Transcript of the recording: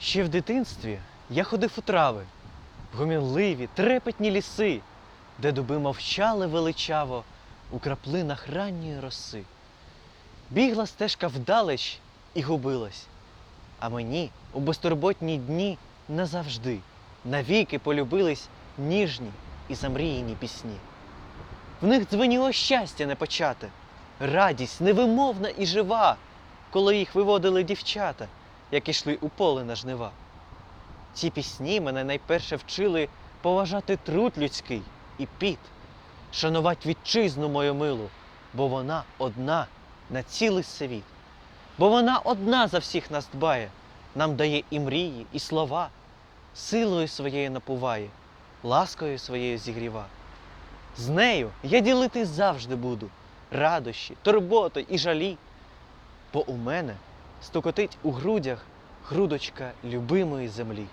Ще в дитинстві я ходив у трави, в гомінливі, трепетні ліси, де дуби мовчали величаво у краплинах ранньої роси. Бігла стежка вдалеч і губилась, а мені у безтурботні дні назавжди, навіки полюбились ніжні і замріяні пісні. В них дзвеніло щастя непочате, радість невимовна і жива, коли їх виводили дівчата, як ішли у поле на жнива. Ці пісні мене найперше вчили поважати труд людський і піт, шанувати вітчизну мою милу, бо вона одна на цілий світ. Бо вона одна за всіх нас дбає, нам дає і мрії, і слова, силою своєю напуває, ласкою своєю зігріва. З нею я ділити завжди буду радощі, турботи і жалі, бо у мене стукотить у грудях грудочка любимої землі.